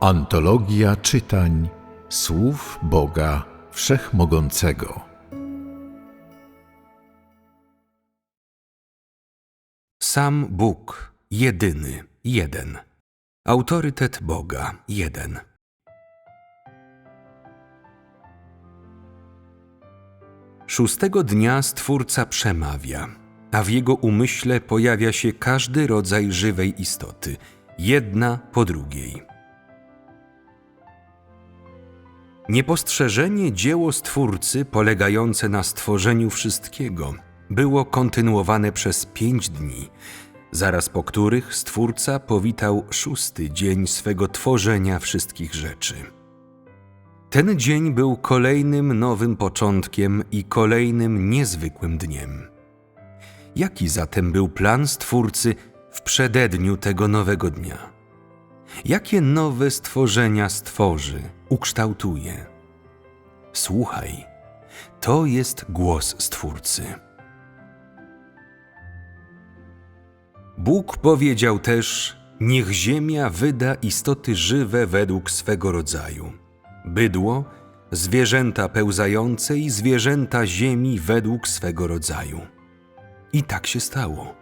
Antologia czytań słów Boga Wszechmogącego. Sam Bóg, jedyny, jeden. Autorytet Boga, jeden. Szóstego dnia Stwórca przemawia, a w jego umyśle pojawia się każdy rodzaj żywej istoty, jedna po drugiej. Niepostrzeżenie dzieło Stwórcy polegające na stworzeniu wszystkiego było kontynuowane przez pięć dni, zaraz po których Stwórca powitał szósty dzień swego tworzenia wszystkich rzeczy. Ten dzień był kolejnym nowym początkiem i kolejnym niezwykłym dniem. Jaki zatem był plan Stwórcy w przededniu tego nowego dnia? Jakie nowe stworzenia stworzy, ukształtuje? Słuchaj, to jest głos Stwórcy. Bóg powiedział też: Niech ziemia wyda istoty żywe według swego rodzaju. Bydło, zwierzęta pełzające i zwierzęta ziemi według swego rodzaju. I tak się stało.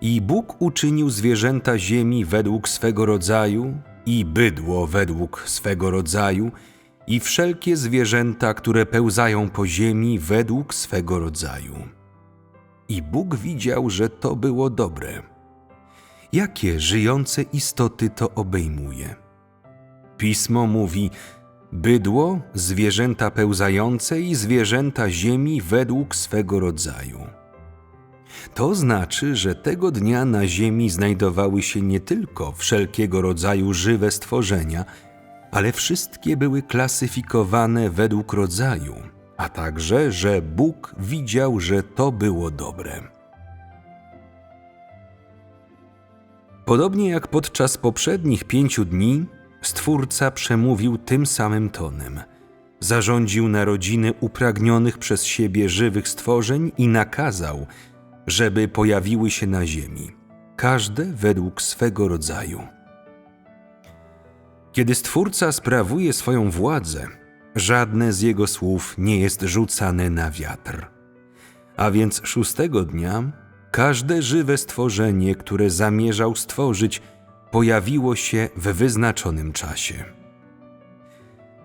I Bóg uczynił zwierzęta ziemi według swego rodzaju, i bydło według swego rodzaju, i wszelkie zwierzęta, które pełzają po ziemi według swego rodzaju. I Bóg widział, że to było dobre. Jakie żyjące istoty to obejmuje? Pismo mówi: bydło, zwierzęta pełzające i zwierzęta ziemi według swego rodzaju. To znaczy, że tego dnia na ziemi znajdowały się nie tylko wszelkiego rodzaju żywe stworzenia, ale wszystkie były klasyfikowane według rodzaju, a także, że Bóg widział, że to było dobre. Podobnie jak podczas poprzednich pięciu dni, Stwórca przemówił tym samym tonem. Zarządził narodziny upragnionych przez siebie żywych stworzeń i nakazał, żeby pojawiły się na ziemi, każde według swego rodzaju. Kiedy Stwórca sprawuje swoją władzę, żadne z jego słów nie jest rzucane na wiatr. A więc szóstego dnia każde żywe stworzenie, które zamierzał stworzyć, pojawiło się w wyznaczonym czasie.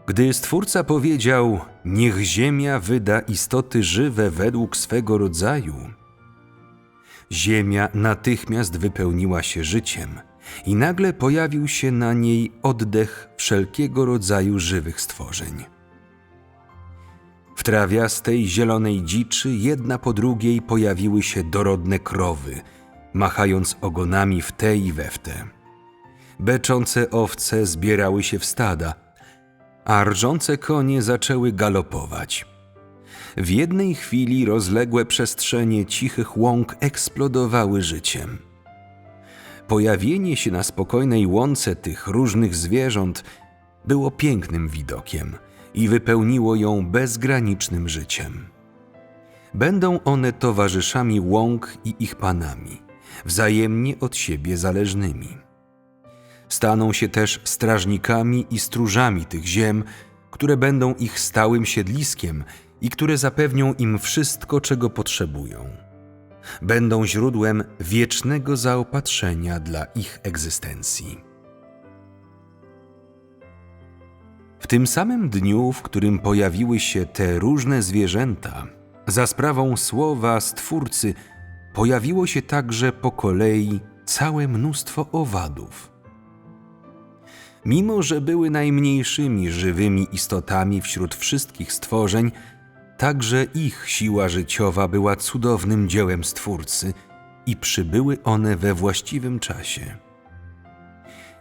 Gdy Stwórca powiedział: Niech Ziemia wyda istoty żywe według swego rodzaju, Ziemia natychmiast wypełniła się życiem i nagle pojawił się na niej oddech wszelkiego rodzaju żywych stworzeń. W trawiastej zielonej dziczy jedna po drugiej pojawiły się dorodne krowy, machając ogonami w te i we w te. Beczące owce zbierały się w stada, a rżące konie zaczęły galopować. W jednej chwili rozległe przestrzenie cichych łąk eksplodowały życiem. Pojawienie się na spokojnej łące tych różnych zwierząt było pięknym widokiem i wypełniło ją bezgranicznym życiem. Będą one towarzyszami łąk i ich panami, wzajemnie od siebie zależnymi. Staną się też strażnikami i stróżami tych ziem, które będą ich stałym siedliskiem i które zapewnią im wszystko, czego potrzebują. Będą źródłem wiecznego zaopatrzenia dla ich egzystencji. W tym samym dniu, w którym pojawiły się te różne zwierzęta, za sprawą słowa Stwórcy pojawiło się także po kolei całe mnóstwo owadów. Mimo, że były najmniejszymi żywymi istotami wśród wszystkich stworzeń, Także ich siła życiowa była cudownym dziełem Stwórcy i przybyły one we właściwym czasie.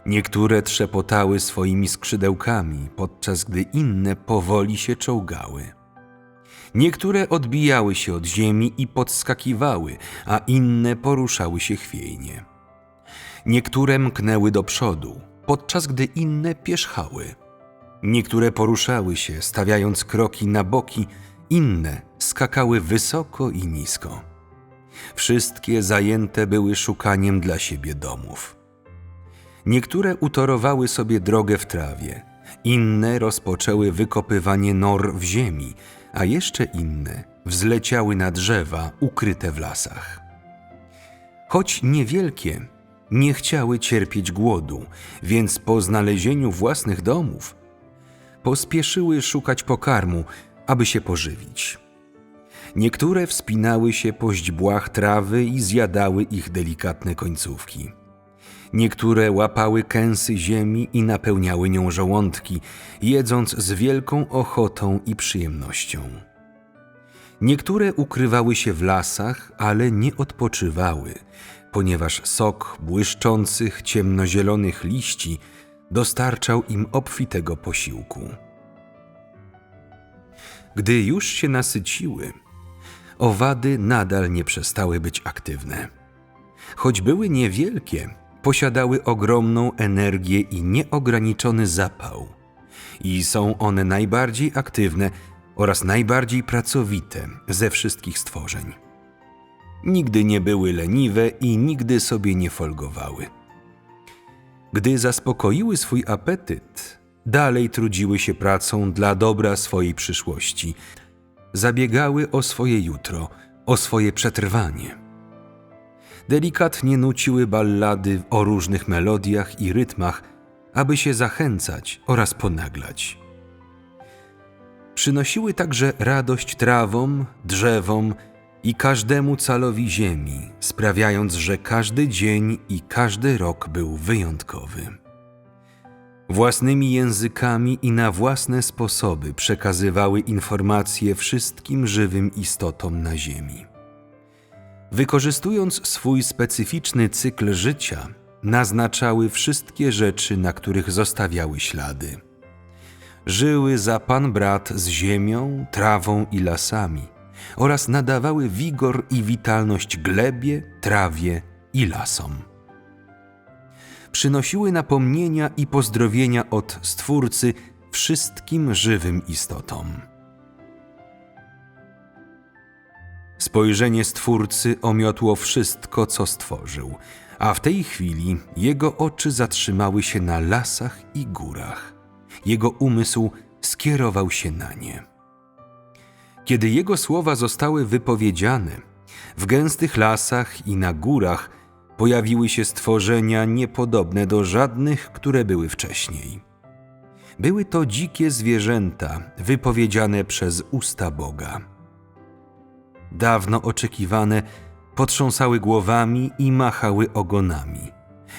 Niektóre trzepotały swoimi skrzydełkami, podczas gdy inne powoli się czołgały. Niektóre odbijały się od ziemi i podskakiwały, a inne poruszały się chwiejnie. Niektóre mknęły do przodu, podczas gdy inne pierzchały. Niektóre poruszały się, stawiając kroki na boki, inne skakały wysoko i nisko. Wszystkie zajęte były szukaniem dla siebie domów. Niektóre utorowały sobie drogę w trawie, inne rozpoczęły wykopywanie nor w ziemi, a jeszcze inne wzleciały na drzewa ukryte w lasach. Choć niewielkie, nie chciały cierpieć głodu, więc po znalezieniu własnych domów pospieszyły szukać pokarmu, aby się pożywić. Niektóre wspinały się po źdźbłach trawy i zjadały ich delikatne końcówki. Niektóre łapały kęsy ziemi i napełniały nią żołądki, jedząc z wielką ochotą i przyjemnością. Niektóre ukrywały się w lasach, ale nie odpoczywały, ponieważ sok błyszczących, ciemnozielonych liści dostarczał im obfitego posiłku. Gdy już się nasyciły, owady nadal nie przestały być aktywne. Choć były niewielkie, posiadały ogromną energię i nieograniczony zapał. I są one najbardziej aktywne oraz najbardziej pracowite ze wszystkich stworzeń. Nigdy nie były leniwe i nigdy sobie nie folgowały. Gdy zaspokoiły swój apetyt, dalej trudziły się pracą dla dobra swojej przyszłości. Zabiegały o swoje jutro, o swoje przetrwanie. Delikatnie nuciły ballady o różnych melodiach i rytmach, aby się zachęcać oraz ponaglać. Przynosiły także radość trawom, drzewom i każdemu calowi ziemi, sprawiając, że każdy dzień i każdy rok był wyjątkowy. Własnymi językami i na własne sposoby przekazywały informacje wszystkim żywym istotom na Ziemi. Wykorzystując swój specyficzny cykl życia, naznaczały wszystkie rzeczy, na których zostawiały ślady. Żyły za pan brat z ziemią, trawą i lasami oraz nadawały wigor i witalność glebie, trawie i lasom przynosiły napomnienia i pozdrowienia od Stwórcy wszystkim żywym istotom. Spojrzenie Stwórcy omiotło wszystko, co stworzył, a w tej chwili jego oczy zatrzymały się na lasach i górach. Jego umysł skierował się na nie. Kiedy jego słowa zostały wypowiedziane, w gęstych lasach i na górach pojawiły się stworzenia niepodobne do żadnych, które były wcześniej. Były to dzikie zwierzęta wypowiedziane przez usta Boga. Dawno oczekiwane potrząsały głowami i machały ogonami,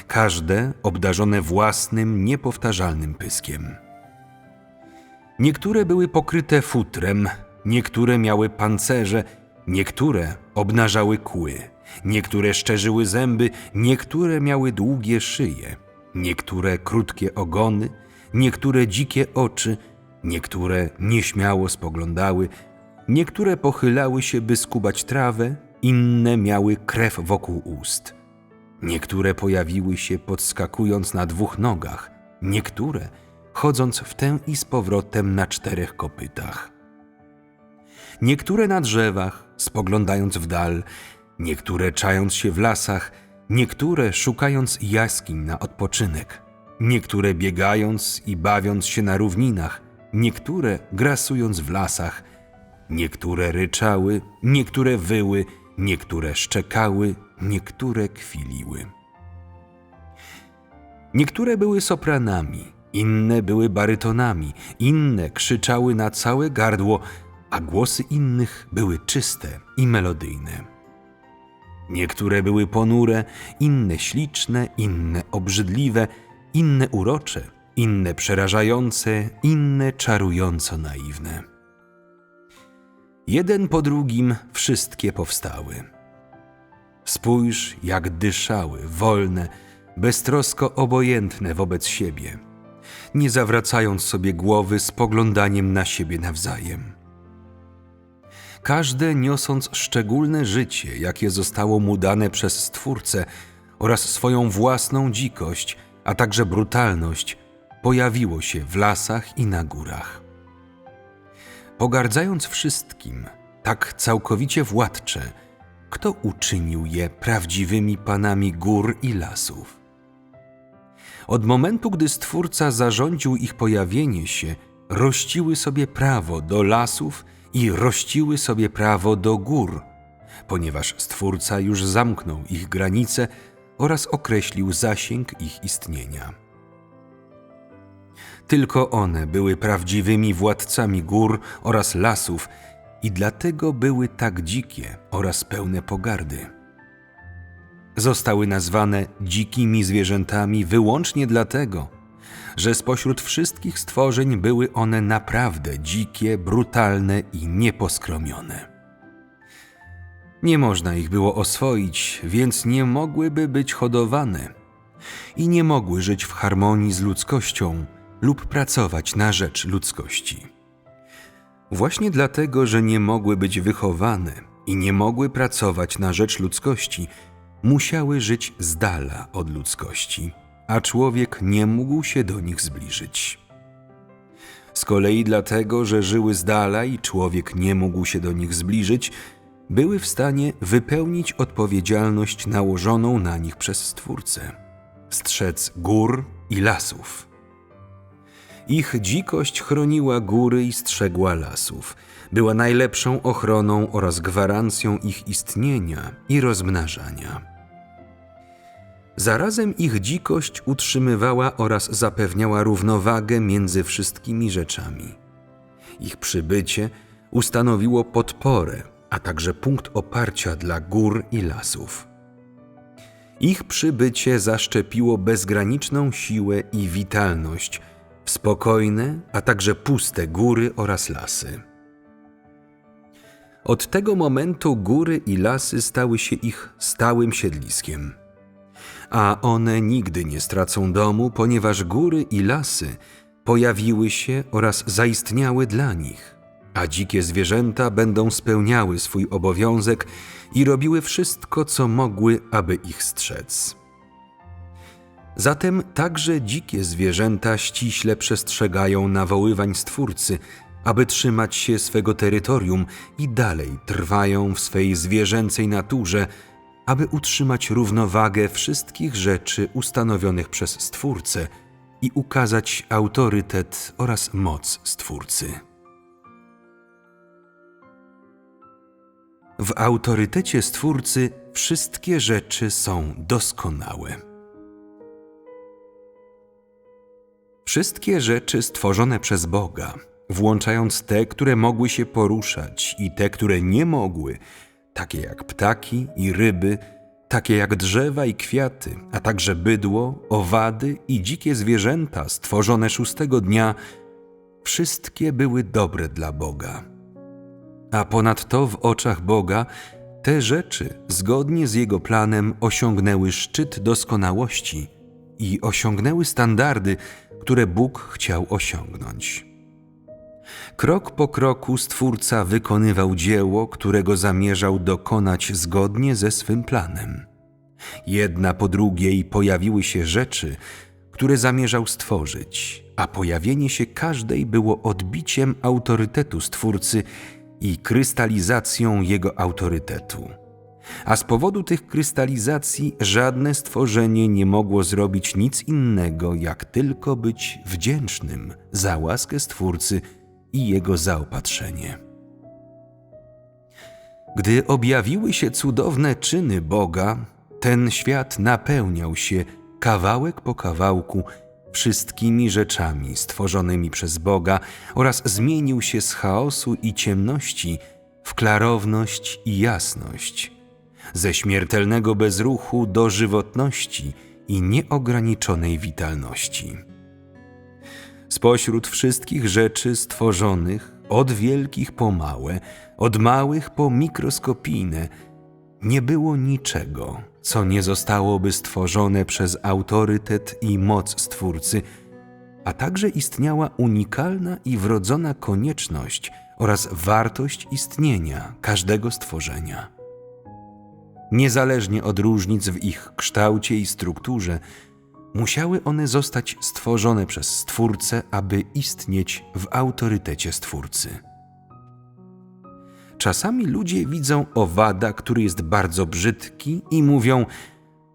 każde obdarzone własnym, niepowtarzalnym pyskiem. Niektóre były pokryte futrem, niektóre miały pancerze, niektóre obnażały kły Niektóre szczerzyły zęby, niektóre miały długie szyje, niektóre krótkie ogony, niektóre dzikie oczy, niektóre nieśmiało spoglądały, niektóre pochylały się, by skubać trawę, inne miały krew wokół ust. Niektóre pojawiły się podskakując na dwóch nogach, niektóre chodząc w tę i z powrotem na czterech kopytach. Niektóre na drzewach, spoglądając w dal, niektóre czając się w lasach, niektóre szukając jaskiń na odpoczynek, niektóre biegając i bawiąc się na równinach, niektóre grasując w lasach, niektóre ryczały, niektóre wyły, niektóre szczekały, niektóre kwiliły. Niektóre były sopranami, inne były barytonami, inne krzyczały na całe gardło, a głosy innych były czyste i melodyjne. Niektóre były ponure, inne śliczne, inne obrzydliwe, inne urocze, inne przerażające, inne czarująco naiwne. Jeden po drugim wszystkie powstały. Spójrz, jak dyszały, wolne, beztrosko obojętne wobec siebie, nie zawracając sobie głowy spoglądaniem na siebie nawzajem każde niosąc szczególne życie, jakie zostało mu dane przez Stwórcę oraz swoją własną dzikość, a także brutalność, pojawiło się w lasach i na górach. Pogardzając wszystkim, tak całkowicie władcze, kto uczynił je prawdziwymi panami gór i lasów? Od momentu, gdy Stwórca zarządził ich pojawienie się, rościły sobie prawo do lasów i rościły sobie prawo do gór, ponieważ Stwórca już zamknął ich granice oraz określił zasięg ich istnienia. Tylko one były prawdziwymi władcami gór oraz lasów i dlatego były tak dzikie oraz pełne pogardy. Zostały nazwane dzikimi zwierzętami wyłącznie dlatego, że spośród wszystkich stworzeń były one naprawdę dzikie, brutalne i nieposkromione. Nie można ich było oswoić, więc nie mogłyby być hodowane i nie mogły żyć w harmonii z ludzkością lub pracować na rzecz ludzkości. Właśnie dlatego, że nie mogły być wychowane i nie mogły pracować na rzecz ludzkości, musiały żyć z dala od ludzkości, a człowiek nie mógł się do nich zbliżyć. Z kolei dlatego, że żyły z dala i człowiek nie mógł się do nich zbliżyć, były w stanie wypełnić odpowiedzialność nałożoną na nich przez Stwórcę strzec gór i lasów. Ich dzikość chroniła góry i strzegła lasów. Była najlepszą ochroną oraz gwarancją ich istnienia i rozmnażania. Zarazem ich dzikość utrzymywała oraz zapewniała równowagę między wszystkimi rzeczami. Ich przybycie ustanowiło podporę, a także punkt oparcia dla gór i lasów. Ich przybycie zaszczepiło bezgraniczną siłę i witalność w spokojne, a także puste góry oraz lasy. Od tego momentu góry i lasy stały się ich stałym siedliskiem. A one nigdy nie stracą domu, ponieważ góry i lasy pojawiły się oraz zaistniały dla nich, a dzikie zwierzęta będą spełniały swój obowiązek i robiły wszystko, co mogły, aby ich strzec. Zatem także dzikie zwierzęta ściśle przestrzegają nawoływań Stwórcy, aby trzymać się swego terytorium i dalej trwają w swej zwierzęcej naturze, aby utrzymać równowagę wszystkich rzeczy ustanowionych przez Stwórcę i ukazać autorytet oraz moc Stwórcy. W autorytecie Stwórcy wszystkie rzeczy są doskonałe. Wszystkie rzeczy stworzone przez Boga, włączając te, które mogły się poruszać i te, które nie mogły, takie jak ptaki i ryby, takie jak drzewa i kwiaty, a także bydło, owady i dzikie zwierzęta stworzone szóstego dnia, wszystkie były dobre dla Boga. A ponadto w oczach Boga te rzeczy, zgodnie z Jego planem, osiągnęły szczyt doskonałości i osiągnęły standardy, które Bóg chciał osiągnąć. Krok po kroku Stwórca wykonywał dzieło, którego zamierzał dokonać zgodnie ze swym planem. Jedna po drugiej pojawiły się rzeczy, które zamierzał stworzyć, a pojawienie się każdej było odbiciem autorytetu Stwórcy i krystalizacją jego autorytetu. A z powodu tych krystalizacji żadne stworzenie nie mogło zrobić nic innego, jak tylko być wdzięcznym za łaskę Stwórcy i jego zaopatrzenie. Gdy objawiły się cudowne czyny Boga, ten świat napełniał się kawałek po kawałku wszystkimi rzeczami stworzonymi przez Boga oraz zmienił się z chaosu i ciemności w klarowność i jasność, ze śmiertelnego bezruchu do żywotności i nieograniczonej witalności. Spośród wszystkich rzeczy stworzonych, od wielkich po małe, od małych po mikroskopijne, nie było niczego, co nie zostałoby stworzone przez autorytet i moc Stwórcy, a także istniała unikalna i wrodzona konieczność oraz wartość istnienia każdego stworzenia. Niezależnie od różnic w ich kształcie i strukturze, musiały one zostać stworzone przez Stwórcę, aby istnieć w autorytecie Stwórcy. Czasami ludzie widzą owada, który jest bardzo brzydki i mówią: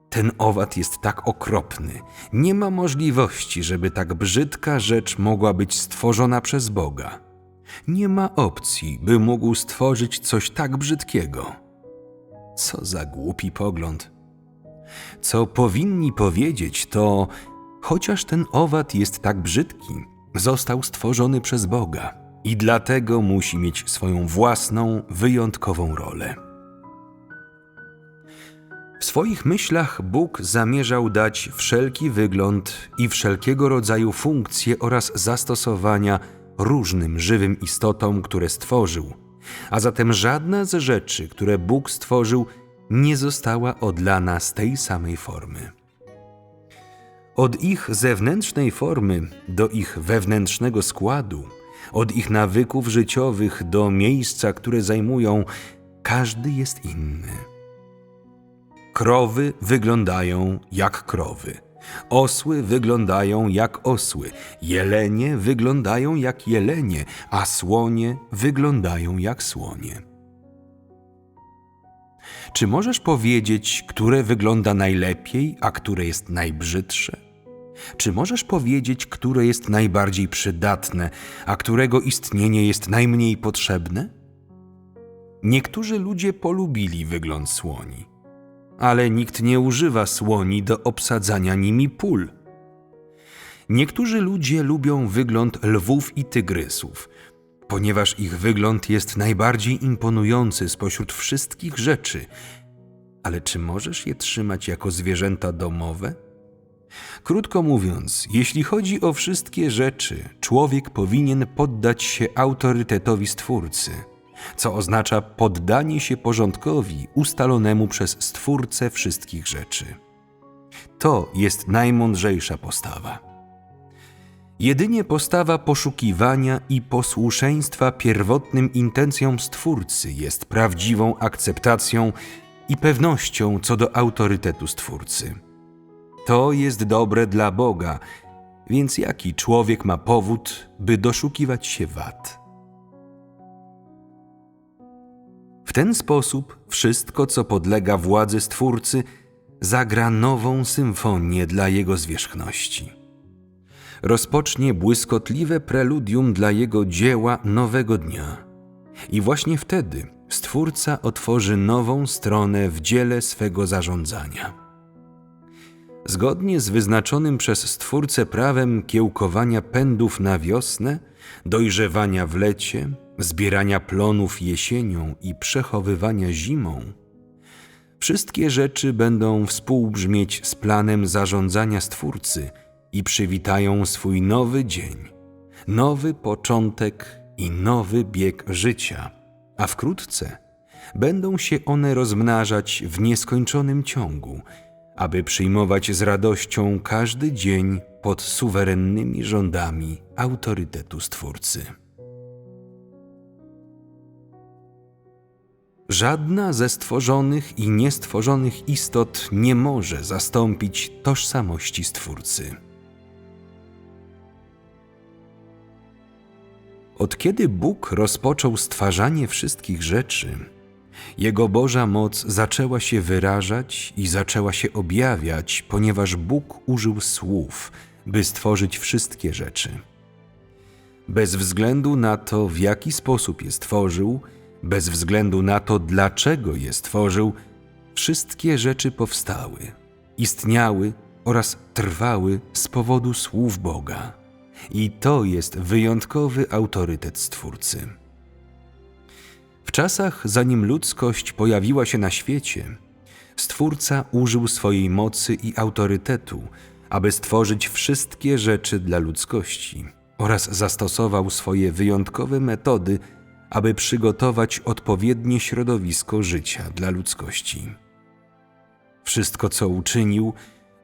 ten owad jest tak okropny. Nie ma możliwości, żeby tak brzydka rzecz mogła być stworzona przez Boga. Nie ma opcji, by mógł stworzyć coś tak brzydkiego. Co za głupi pogląd. Co powinni powiedzieć, to chociaż ten owad jest tak brzydki, został stworzony przez Boga i dlatego musi mieć swoją własną, wyjątkową rolę. W swoich myślach Bóg zamierzał dać wszelki wygląd i wszelkiego rodzaju funkcje oraz zastosowania różnym żywym istotom, które stworzył, a zatem żadna z rzeczy, które Bóg stworzył, nie została odlana z tej samej formy. Od ich zewnętrznej formy do ich wewnętrznego składu, od ich nawyków życiowych do miejsca, które zajmują, każdy jest inny. Krowy wyglądają jak krowy. Osły wyglądają jak osły, jelenie wyglądają jak jelenie, a słonie wyglądają jak słonie. Czy możesz powiedzieć, które wygląda najlepiej, a które jest najbrzydsze? Czy możesz powiedzieć, które jest najbardziej przydatne, a którego istnienie jest najmniej potrzebne? Niektórzy ludzie polubili wygląd słoni ale nikt nie używa słoni do obsadzania nimi pól. Niektórzy ludzie lubią wygląd lwów i tygrysów, ponieważ ich wygląd jest najbardziej imponujący spośród wszystkich rzeczy. Ale czy możesz je trzymać jako zwierzęta domowe? Krótko mówiąc, jeśli chodzi o wszystkie rzeczy, człowiek powinien poddać się autorytetowi Stwórcy – co oznacza poddanie się porządkowi ustalonemu przez Stwórcę wszystkich rzeczy. To jest najmądrzejsza postawa. Jedynie postawa poszukiwania i posłuszeństwa pierwotnym intencjom Stwórcy jest prawdziwą akceptacją i pewnością co do autorytetu Stwórcy. To jest dobre dla Boga, więc jaki człowiek ma powód, by doszukiwać się wad? W ten sposób wszystko, co podlega władzy Stwórcy, zagra nową symfonię dla Jego zwierzchności. Rozpocznie błyskotliwe preludium dla Jego dzieła nowego dnia. I właśnie wtedy Stwórca otworzy nową stronę w dziele swego zarządzania. Zgodnie z wyznaczonym przez Stwórcę prawem kiełkowania pędów na wiosnę, dojrzewania w lecie, zbierania plonów jesienią i przechowywania zimą, wszystkie rzeczy będą współbrzmieć z planem zarządzania Stwórcy i przywitają swój nowy dzień, nowy początek i nowy bieg życia, a wkrótce będą się one rozmnażać w nieskończonym ciągu, aby przyjmować z radością każdy dzień pod suwerennymi rządami autorytetu Stwórcy. Żadna ze stworzonych i niestworzonych istot nie może zastąpić tożsamości Stwórcy. Od kiedy Bóg rozpoczął stwarzanie wszystkich rzeczy, Jego Boża moc zaczęła się wyrażać i zaczęła się objawiać, ponieważ Bóg użył słów, by stworzyć wszystkie rzeczy. Bez względu na to, w jaki sposób je stworzył, bez względu na to, dlaczego je stworzył, wszystkie rzeczy powstały, istniały oraz trwały z powodu słów Boga. I to jest wyjątkowy autorytet Stwórcy. W czasach, zanim ludzkość pojawiła się na świecie, Stwórca użył swojej mocy i autorytetu, aby stworzyć wszystkie rzeczy dla ludzkości oraz zastosował swoje wyjątkowe metody, aby przygotować odpowiednie środowisko życia dla ludzkości. Wszystko, co uczynił,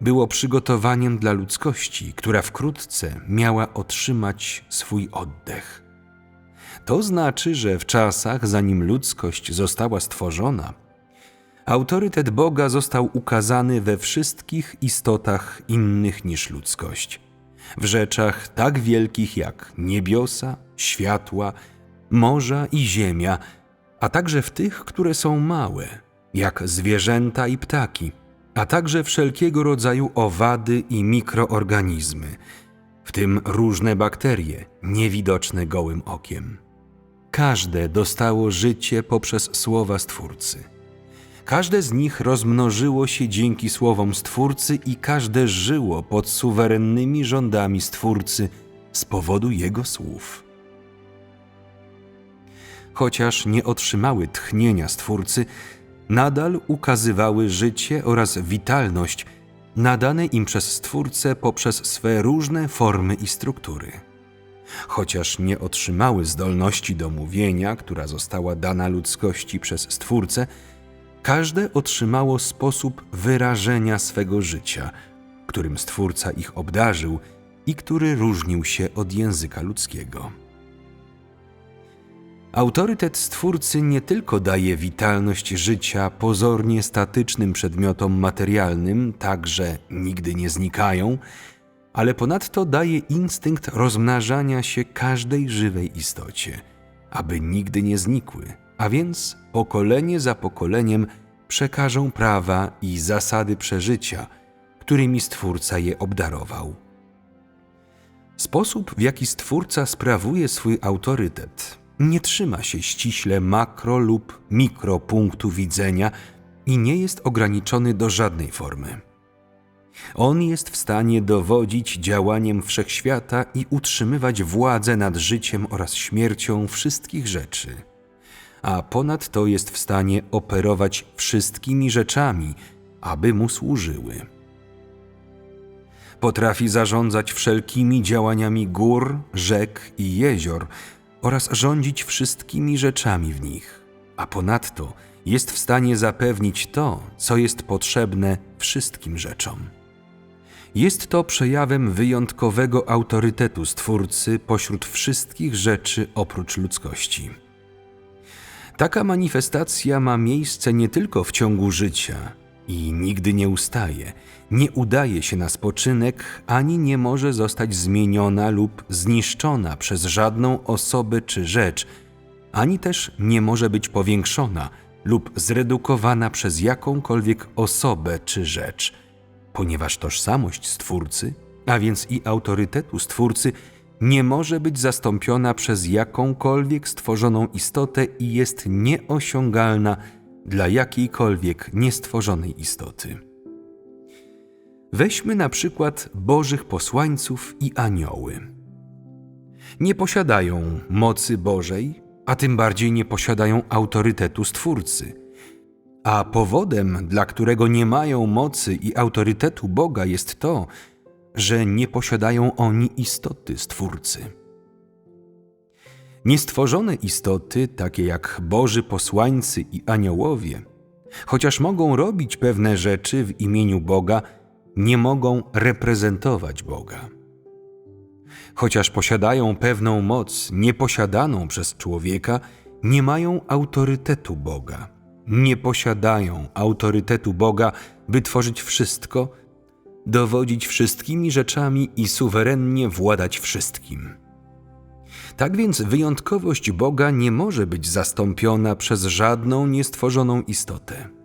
było przygotowaniem dla ludzkości, która wkrótce miała otrzymać swój oddech. To znaczy, że w czasach, zanim ludzkość została stworzona, autorytet Boga został ukazany we wszystkich istotach innych niż ludzkość, w rzeczach tak wielkich jak niebiosa, światła, morza i ziemia, a także w tych, które są małe, jak zwierzęta i ptaki, a także wszelkiego rodzaju owady i mikroorganizmy, w tym różne bakterie, niewidoczne gołym okiem. Każde dostało życie poprzez słowa Stwórcy. Każde z nich rozmnożyło się dzięki słowom Stwórcy i każde żyło pod suwerennymi rządami Stwórcy z powodu Jego słów. Chociaż nie otrzymały tchnienia Stwórcy, nadal ukazywały życie oraz witalność nadane im przez Stwórcę poprzez swe różne formy i struktury. Chociaż nie otrzymały zdolności do mówienia, która została dana ludzkości przez Stwórcę, każde otrzymało sposób wyrażenia swego życia, którym Stwórca ich obdarzył i który różnił się od języka ludzkiego. Autorytet Stwórcy nie tylko daje witalność życia pozornie statycznym przedmiotom materialnym, tak że nigdy nie znikają, ale ponadto daje instynkt rozmnażania się każdej żywej istocie, aby nigdy nie znikły, a więc pokolenie za pokoleniem przekażą prawa i zasady przeżycia, którymi Stwórca je obdarował. Sposób, w jaki Stwórca sprawuje swój autorytet, nie trzyma się ściśle makro lub mikro punktu widzenia i nie jest ograniczony do żadnej formy. On jest w stanie dowodzić działaniem wszechświata i utrzymywać władzę nad życiem oraz śmiercią wszystkich rzeczy, a ponadto jest w stanie operować wszystkimi rzeczami, aby mu służyły. Potrafi zarządzać wszelkimi działaniami gór, rzek i jezior oraz rządzić wszystkimi rzeczami w nich, a ponadto jest w stanie zapewnić to, co jest potrzebne wszystkim rzeczom. Jest to przejawem wyjątkowego autorytetu Stwórcy pośród wszystkich rzeczy oprócz ludzkości. Taka manifestacja ma miejsce nie tylko w ciągu życia i nigdy nie ustaje, nie udaje się na spoczynek, ani nie może zostać zmieniona lub zniszczona przez żadną osobę czy rzecz, ani też nie może być powiększona lub zredukowana przez jakąkolwiek osobę czy rzecz, ponieważ tożsamość Stwórcy, a więc i autorytetu Stwórcy, nie może być zastąpiona przez jakąkolwiek stworzoną istotę i jest nieosiągalna dla jakiejkolwiek niestworzonej istoty. Weźmy na przykład Bożych posłańców i anioły. Nie posiadają mocy Bożej, a tym bardziej nie posiadają autorytetu Stwórcy. A powodem, dla którego nie mają mocy i autorytetu Boga, jest to, że nie posiadają oni istoty Stwórcy. Niestworzone istoty, takie jak Boży posłańcy i aniołowie, chociaż mogą robić pewne rzeczy w imieniu Boga, nie mogą reprezentować Boga. Chociaż posiadają pewną moc nieposiadaną przez człowieka, nie mają autorytetu Boga. Nie posiadają autorytetu Boga, by tworzyć wszystko, dowodzić wszystkimi rzeczami i suwerennie władać wszystkim. Tak więc wyjątkowość Boga nie może być zastąpiona przez żadną niestworzoną istotę.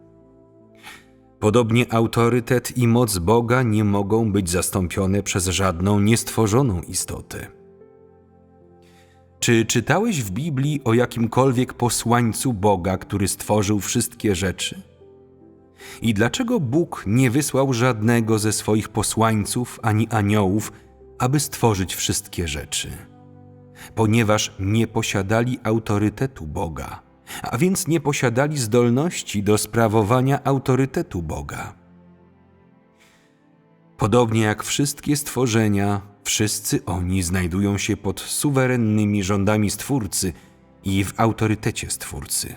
Podobnie autorytet i moc Boga nie mogą być zastąpione przez żadną niestworzoną istotę. Czy czytałeś w Biblii o jakimkolwiek posłańcu Boga, który stworzył wszystkie rzeczy? I dlaczego Bóg nie wysłał żadnego ze swoich posłańców ani aniołów, aby stworzyć wszystkie rzeczy? Ponieważ nie posiadali autorytetu Boga a więc nie posiadali zdolności do sprawowania autorytetu Boga. Podobnie jak wszystkie stworzenia, wszyscy oni znajdują się pod suwerennymi rządami Stwórcy i w autorytecie Stwórcy.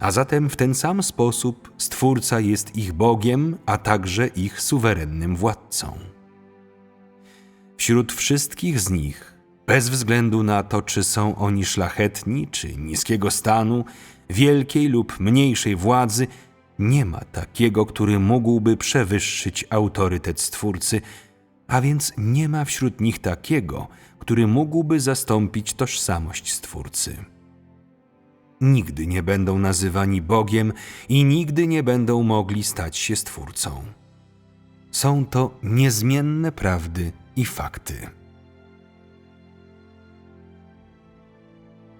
A zatem w ten sam sposób Stwórca jest ich Bogiem, a także ich suwerennym władcą. Wśród wszystkich z nich bez względu na to, czy są oni szlachetni, czy niskiego stanu, wielkiej lub mniejszej władzy, nie ma takiego, który mógłby przewyższyć autorytet Stwórcy, a więc nie ma wśród nich takiego, który mógłby zastąpić tożsamość Stwórcy. Nigdy nie będą nazywani Bogiem i nigdy nie będą mogli stać się Stwórcą. są to niezmienne prawdy i fakty.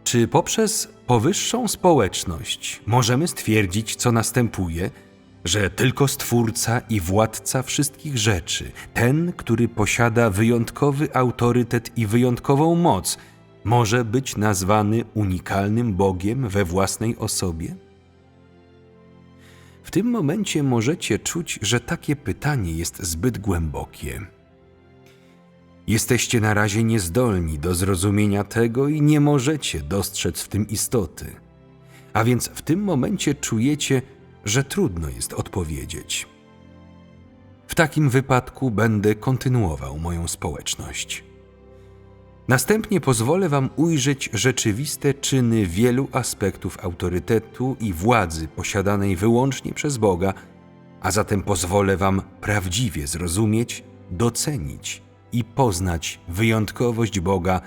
Czy poprzez powyższą społeczność możemy stwierdzić, co następuje, że tylko Stwórca i Władca wszystkich rzeczy, ten, który posiada wyjątkowy autorytet i wyjątkową moc, może być nazwany unikalnym Bogiem we własnej osobie? W tym momencie możecie czuć, że takie pytanie jest zbyt głębokie. Jesteście na razie niezdolni do zrozumienia tego i nie możecie dostrzec w tym istoty. A więc w tym momencie czujecie, że trudno jest odpowiedzieć. W takim wypadku będę kontynuował moją społeczność. Następnie pozwolę Wam ujrzeć rzeczywiste czyny wielu aspektów autorytetu i władzy posiadanej wyłącznie przez Boga, a zatem pozwolę Wam prawdziwie zrozumieć, docenić i poznać wyjątkowość Boga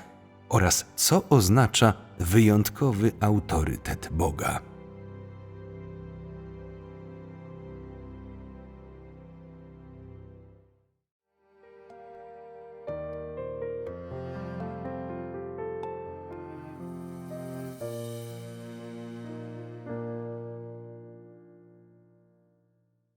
oraz co oznacza wyjątkowy autorytet Boga.